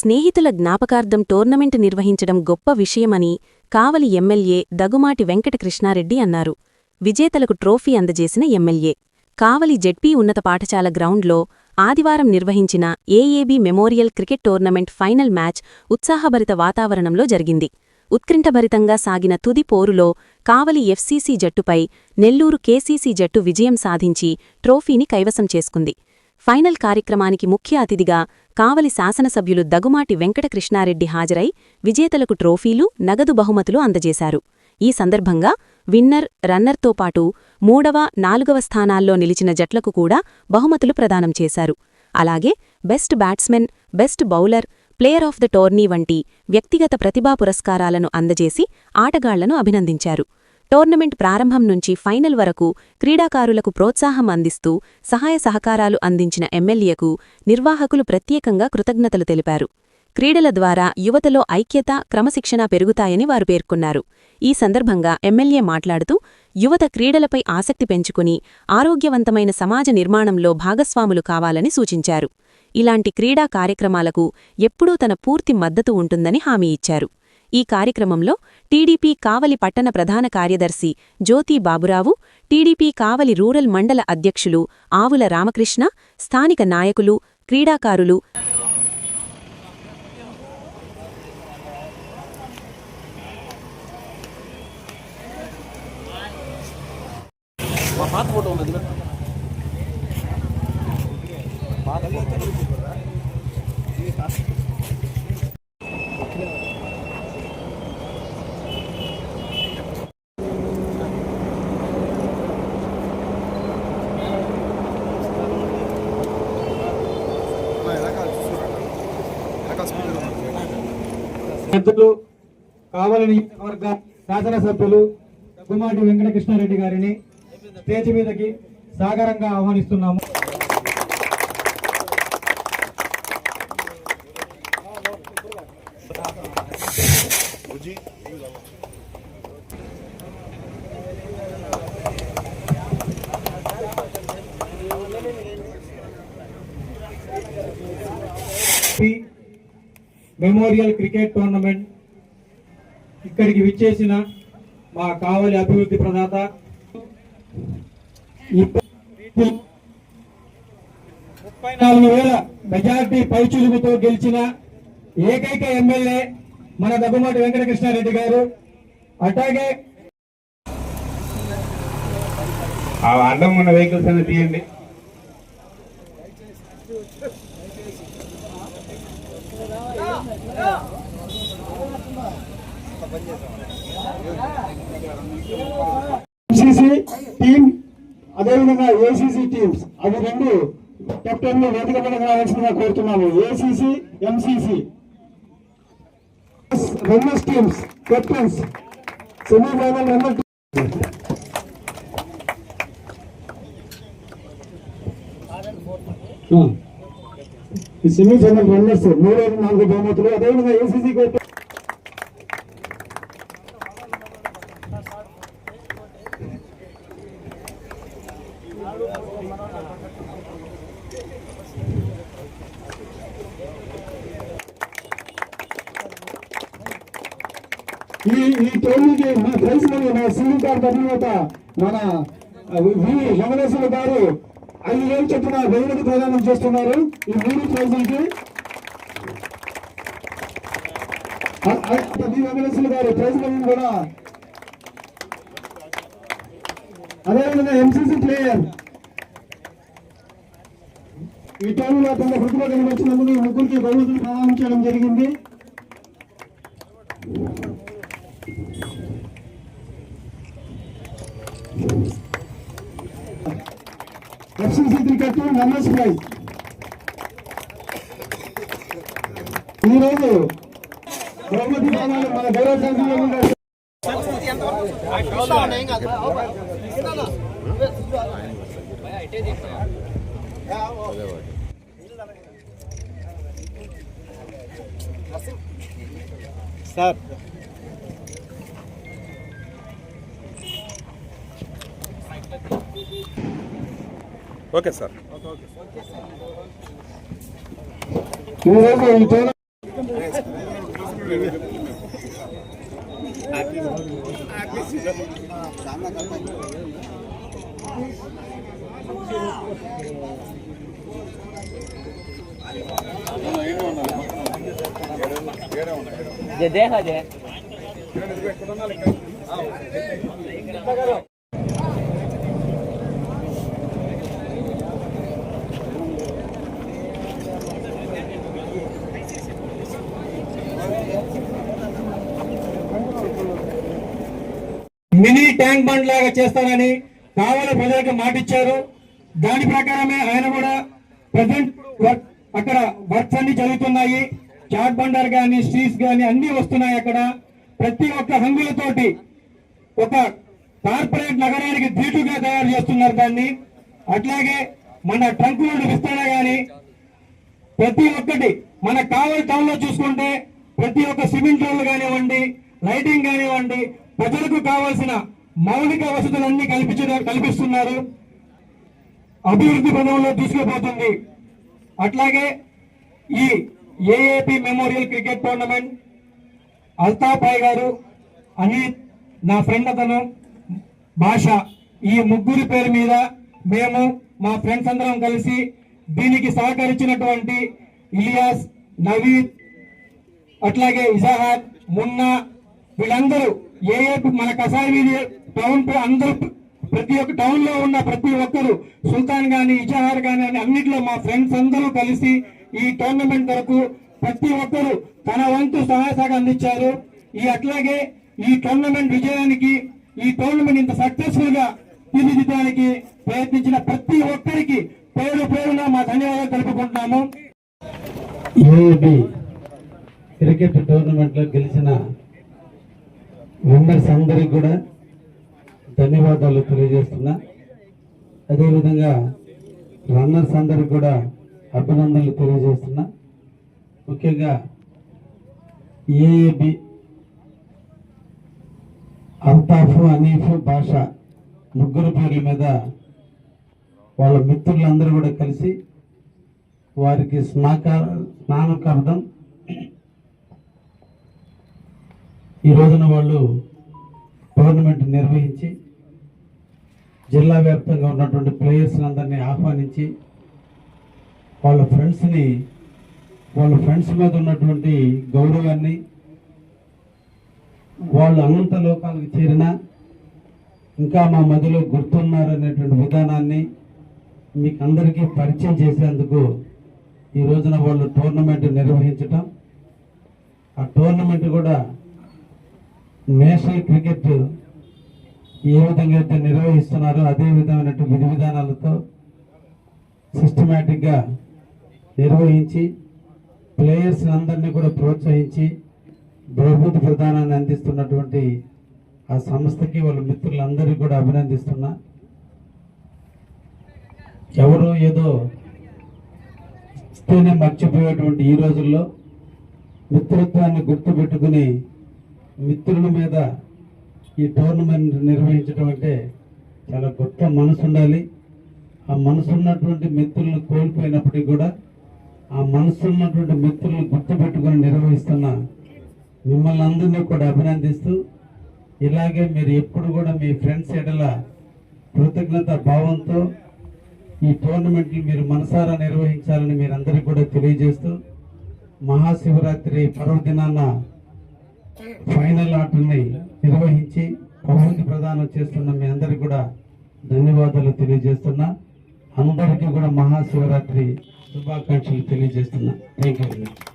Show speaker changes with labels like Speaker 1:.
Speaker 1: స్నేహితుల జ్ఞాపకార్థం టోర్నమెంట్ నిర్వహించడం గొప్ప విషయమని కావలి ఎమ్మెల్యే దగుమాటి వెంకటకృష్ణారెడ్డి అన్నారు. విజేతలకు ట్రోఫీ అందజేసిన ఎమ్మెల్యే. కావలి జెడ్పీ ఉన్నత పాఠశాల గ్రౌండ్లో ఆదివారం నిర్వహించిన AAB memorial cricket tournament final match ఉత్సాహభరిత వాతావరణంలో జరిగింది. ఉత్కంఠభరితంగా సాగిన తుది పోరులో కావలి ఎఫ్సీసీ జట్టుపై నెల్లూరు కేసీసీ జట్టు విజయం సాధించి ట్రోఫీని కైవసం చేసుకుంది. ఫైనల్ కార్యక్రమానికి ముఖ్య అతిథిగా కావలి శాసనసభ్యులు దగుమాటి వెంకటకృష్ణారెడ్డి హాజరై విజేతలకు ట్రోఫీలు నగదు బహుమతులు అందజేశారు. ఈ సందర్భంగా విన్నర్ రన్నర్తో పాటు మూడవ నాలుగవ స్థానాల్లో నిలిచిన జట్లకు కూడా బహుమతులు ప్రదానం చేశారు. అలాగే best batsmen best bowler player of the tourney వంటి వ్యక్తిగత ప్రతిభా పురస్కారాలను అందజేసి ఆటగాళ్ళను అభినందించారు. టోర్నమెంట్ ప్రారంభం నుంచి ఫైనల్ వరకు క్రీడాకారులకు ప్రోత్సాహం అందిస్తూ సహాయ సహకారాలు అందించిన ఎమ్మెల్యేకు నిర్వాహకులు ప్రత్యేకంగా కృతజ్ఞతలు తెలిపారు. క్రీడల ద్వారా యువతలో ఐక్యత క్రమశిక్షణ పెరుగుతాయని వారు పేర్కొన్నారు. ఈ సందర్భంగా ఎమ్మెల్యే మాట్లాడుతూ యువత క్రీడలపై ఆసక్తి పెంచుకుని ఆరోగ్యవంతమైన సమాజ నిర్మాణంలో భాగస్వాములు కావాలని సూచించారు. ఇలాంటి క్రీడా కార్యక్రమాలకు ఎప్పుడూ తన పూర్తి మద్దతు ఉంటుందని హామీ ఇచ్చారు. ఈ కార్యక్రమంలో టీడీపీ కావలి పట్టణ ప్రధాన కార్యదర్శి జ్యోతి బాబురావు టీడీపీ కావలి రూరల్ మండల అధ్యక్షులు ఆవుల రామకృష్ణ స్థానిక నాయకులు క్రీడాకారులు.
Speaker 2: పాత
Speaker 3: సభ్యులు కావలి నియోజకవర్గ శాసనసభ్యులు దగ్గుమాటి వెంకటకృష్ణారెడ్డి గారిని స్టేజ్ మీదకి సాగరంగా ఆహ్వానిస్తున్నాము. మెమోరియల్ క్రికెట్ టోర్నమెంట్ ఇక్కడికి విచ్చేసిన మా కావలి అభివృద్ధి ప్రదాత. ముప్పై నాలుగు వేల మెజార్టీ పైచులుగుతో గెలిచిన ఏకైక ఎమ్మెల్యే మన దగ్గుమాటి వెంకటకృష్ణారెడ్డి గారు. అట్లాగే
Speaker 4: ఆ అడ్డం ఉన్న వెహికల్స్ అనేది తీయండి.
Speaker 3: ఎంసీసీ టీం అదేవిధంగా ఏసీసీ టీమ్స్. అవి రెండు కెప్టెన్లు వేదిక మీద రావాల్సిందిగా కోరుతున్నాము. ACC MCC runners teams captains semifinal runner ఈ సెమీఫైనల్ రన్నర్స్ మూడు నాలుగు బహుమతులు అదేవిధంగా ఏసీసీ కోర్టు ఈ ఈ టోర్నీకి మా ప్రైజ్ మనీ మా సింగిల్ కార్డ్ అధినేత మన వి వెంకటేశ్వర గారు ఐదు వేలు చొప్పున వెయ్యికి ప్రదానం చేస్తున్నారు. ఈ మూడు ప్రైజులకి వి వెంకటేశ్వర గారు ప్రైజ్ కూడా? అదేవిధంగా ఎంసీసీ ప్లేయర్ ఈ టోర్నీలో తన వృత్తిలో కనిపించినందుకు ఈ ముగ్గురికి బహుమతులు ప్రదానం చేయడం జరిగింది. ఎఫ్సిసి క్రికెట్ భాయ్. ఈరోజు బహుమతి మన గౌరవ సంఘంలో
Speaker 2: సార్ ఓకే సార్.
Speaker 3: ఈరోజు దేహ
Speaker 5: మినీ ట్యాంక్ బండ్ లాగా చేస్తారని కావాల ప్రజలకు మాటిచ్చారు. దాని ప్రకారమే ఆయన కూడా ప్రజెంట్ వర్క్ అక్కడ వర్క్స్ అన్ని జరుగుతున్నాయి. చాట్ బండర్ గాని స్ట్రీట్స్ గాని అన్ని వస్తున్నాయి అక్కడ. ప్రతి ఒక్క హంగులతోటి ఒక కార్పొరేట్ నగరానికి ధీటుగా తయారు చేస్తున్నారు దాన్ని. అట్లాగే మన ట్రంక్ రోడ్డు విస్తరణ గాని ప్రతి ఒక్కటి మన కావలి టౌన్లో చూసుకుంటే ప్రతి ఒక్క సిమెంట్ రోడ్లు కానివ్వండి లైటింగ్ కానివ్వండి ప్రజలకు కావాల్సిన మౌలిక వసతులన్నీ కల్పించ కల్పిస్తున్నారు. అభివృద్ధి పదంలో తీసుకుపోతుంది. అట్లాగే ఈ ఏఏపి మెమోరియల్ క్రికెట్ టోర్నమెంట్ అల్తాపాయ్ గారు అనిత్ నా ఫ్రెండ్ అతను భాష. ఈ ముగ్గురి పేరు మీద మేము మా ఫ్రెండ్స్ అందరం కలిసి దీనికి సహకరించినటువంటి ఇలియాస్ నవీద్ అట్లాగే ఇజాహాద్ మున్నా వీళ్ళందరూ ఏ మన కసాయి వీధి టౌన్ అందరూ ప్రతి ఒక్క టౌన్లో ఉన్న ప్రతి ఒక్కరు సుల్తాన్ గాని ఇజహార్ గాని అని మా ఫ్రెండ్స్ అందరూ కలిసి ఈ టోర్నమెంట్ వరకు ప్రతి ఒక్కరు తన వంతు సహాయ సహకారం అందించారు. ఈ అట్లాగే ఈ టోర్నమెంట్ విజయానికి ఈ టోర్నమెంట్ ఇంత సక్సెస్ఫుల్గా తీర్చిదిద్దడానికి ప్రయత్నించిన ప్రతి ఒక్కరికి పేరు పేరున మా ధన్యవాదాలు తెలుపుకుంటున్నాము.
Speaker 6: క్రికెట్ క్రికెట్ టోర్నమెంట్లో గెలిచిన మెంబర్స్ అందరికి కూడా ధన్యవాదాలు తెలియజేస్తున్నా. అదేవిధంగా రన్నర్స్ అందరికి కూడా అభినందనలు తెలియజేస్తున్నా. ముఖ్యంగా ఏఏబి అల్తాఫ్ అనీఫ్ భాష ముగ్గురు పేర్ల మీద వాళ్ళ మిత్రులందరూ కూడా కలిసి వారికి స్నాక స్నానకార్థం ఈ రోజున వాళ్ళు టోర్నమెంట్ నిర్వహించి జిల్లా వ్యాప్తంగా ఉన్నటువంటి ప్లేయర్స్ అందరినీ ఆహ్వానించి వాళ్ళ ఫ్రెండ్స్ని వాళ్ళ ఫ్రెండ్స్ మీద ఉన్నటువంటి గౌరవాన్ని వాళ్ళు అనంత లోకాలకు చేరిన ఇంకా మా మదిలో గుర్తున్నారనేటువంటి విధానాన్ని మీకు అందరికీ పరిచయం చేసేందుకు ఈ రోజున వాళ్ళు టోర్నమెంట్ నిర్వహించటం ఆ టోర్నమెంట్ కూడా నేషనల్ క్రికెట్ ఏ విధంగా అయితే నిర్వహిస్తున్నారో అదే విధమైనటువంటి విధి విధానాలతో సిస్టమేటిక్గా నిర్వహించి ప్లేయర్స్ అందరినీ కూడా ప్రోత్సహించి బహుమతి ప్రదానాన్ని అందిస్తున్నటువంటి ఆ సంస్థకి వాళ్ళ మిత్రులందరికీ కూడా అభినందిస్తున్నా. ఎవరు ఏదో ఇస్తేనే మర్చిపోయేటువంటి ఈ రోజుల్లో మిత్రత్వాన్ని గుర్తుపెట్టుకుని మిత్రుల మీద ఈ టోర్నమెంట్ నిర్వహించడం అంటే చాలా గొప్ప మనసు ఉండాలి. ఆ మనసు ఉన్నటువంటి మిత్రులను కోల్పోయినప్పటికీ కూడా ఆ మనసు ఉన్నటువంటి మిత్రులను గుర్తుపెట్టుకుని నిర్వహిస్తున్న మిమ్మల్ని అందరినీ కూడా అభినందిస్తూ ఇలాగే మీరు ఎప్పుడు కూడా మీ ఫ్రెండ్స్ ఎడల కృతజ్ఞత భావంతో ఈ టోర్నమెంట్లు మీరు మనసారా నిర్వహించాలని మీరందరికీ కూడా తెలియజేస్తూ మహాశివరాత్రి పర్వదినాన ఫైనల్ ఆటని నిర్వహించి బహుమతి ప్రదానం చేస్తున్న మీ అందరికి కూడా ధన్యవాదాలు తెలియజేస్తున్నా. అందరికీ కూడా మహాశివరాత్రి శుభాకాంక్షలు తెలియజేస్తున్నా. Thank you very much.